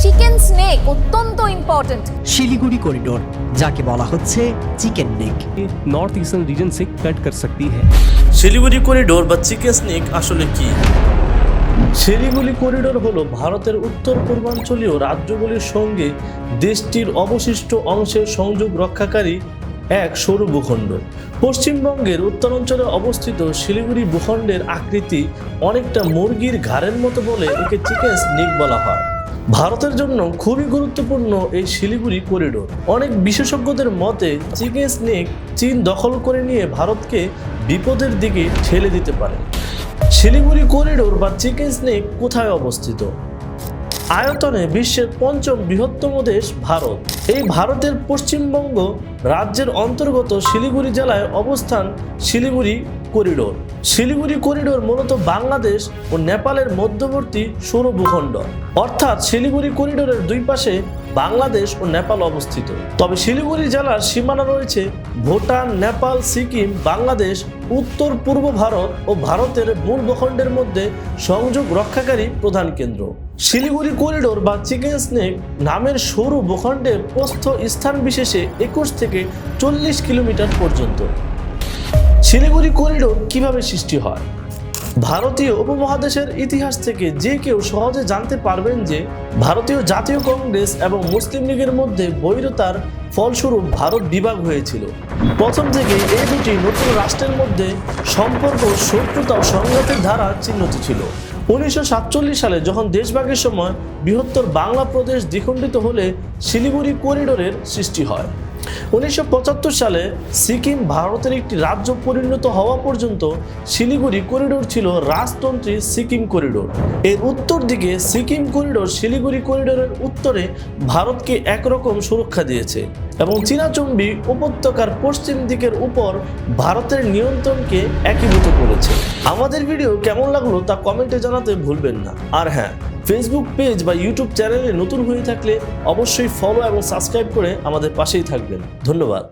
Chicken neck অত্যন্ত important Siliguri corridor যাকে বলা হচ্ছে chicken neck north eastern region से कट कर सकती है শিলিগুড়ি করিডোর বা চিকেন স্নেক আসলে কি শিলিগুড়ি করিডোর হলো ভারতের উত্তর পূর্বাঞ্চলীয় রাজ্যগুলির সঙ্গে দেশটির অবশিষ্ট অংশের সংযোগ রক্ষাকারী এক সরু ভূখণ্ড পশ্চিমবঙ্গের উত্তরাঞ্চলে অবস্থিত শিলিগুড়ি ভূখণ্ডের আকৃতি অনেকটা মুরগির ঘাড়ের মতো বলে একে চিকেন স্নেক বলা হয় ভারতের জন্য খুবই গুরুত্বপূর্ণ এই শিলিগুড়ি করিডোর অনেক বিশেষজ্ঞদের মতে, চিকেন স্নেক চীন দখল করে নিয়ে ভারতকে বিপদের দিকে ঠেলে দিতে পারে। শিলিগুড়ি করিডোর বা চিকেন স্নেক কোথায় অবস্থিত? আয়তনে বিশ্বের পঞ্চম বৃহত্তম দেশ ভারত। এই ভারতের পশ্চিমবঙ্গ রাজ্যের অন্তর্গত শিলিগুড়ি জেলায় অবস্থান শিলিগুড়ি করিডোর। শিলিগুড়ি করিডোর মূলত বাংলাদেশ ও নেপালের মধ্যবর্তী সৌর ভূখণ্ড। অর্থাৎ শিলিগুড়ি করিডোরের দুই পাশে বাংলাদেশ ও নেপাল অবস্থিত। তবে শিলিগুড়ি জেলার সীমানা রয়েছে ভুটান, নেপাল, সিকিম, বাংলাদেশ, উত্তর, পূর্ব ভারত ও ভারতের মূল ভূখণ্ডের মধ্যে সংযোগ রক্ষাকারী প্রধান কেন্দ্র। শিলিগুড়ি করিডোর বা চিকেন স্নেক নামের সরু ভূখণ্ডের প্রস্থ স্থান বিশেষে একুশ থেকে চল্লিশ কিলোমিটার পর্যন্ত। শিলিগুড়ি করিডোর কীভাবে সৃষ্টি হয়? ভারতীয় উপমহাদেশের ইতিহাস থেকে যে কেউ সহজে জানতে পারবেন যে ভারতীয় জাতীয় কংগ্রেস এবং মুসলিম লীগের মধ্যে বৈরতার ফলস্বরূপ ভারত বিভাগ হয়েছিল। প্রথম থেকে এই দুটি নতুন রাষ্ট্রের মধ্যে সম্পর্ক, শত্রুতা ও সংঘাতের ধারা চিহ্নিত ছিল। উনিশশো সাতচল্লিশ সালে যখন দেশভাগের সময় বৃহত্তর বাংলা প্রদেশ দ্বিখণ্ডিত হলে শিলিগুড়ি করিডোরের সৃষ্টি হয়। উনিশশো পঁচাত্তর সালে সিকিম ভারতের একটি রাজ্য পরিণত হওয়া পর্যন্ত শিলিগুড়ি করিডোর ছিল রাজতন্ত্রী সিকিম করিডোর। এর উত্তর দিকে সিকিম করিডোর শিলিগুড়ি করিডোরের উত্তরে ভারতকে একরকম সুরক্ষা দিয়েছে এবং চীনাচম্বী উপত্যকার পশ্চিম দিকের উপর ভারতের নিয়ন্ত্রণকে একীভূত করেছে। আমাদের ভিডিও কেমন লাগল তা কমেন্টে জানাতে ভুলবেন না। আর হ্যাঁ ফেসবুক পেজ বা ইউটিউব চ্যানেলে নতুন হয়ে থাকলে অবশ্যই ফলো এবং সাবস্ক্রাইব করে আমাদের পাশেই থাকবেন। ধন্যবাদ।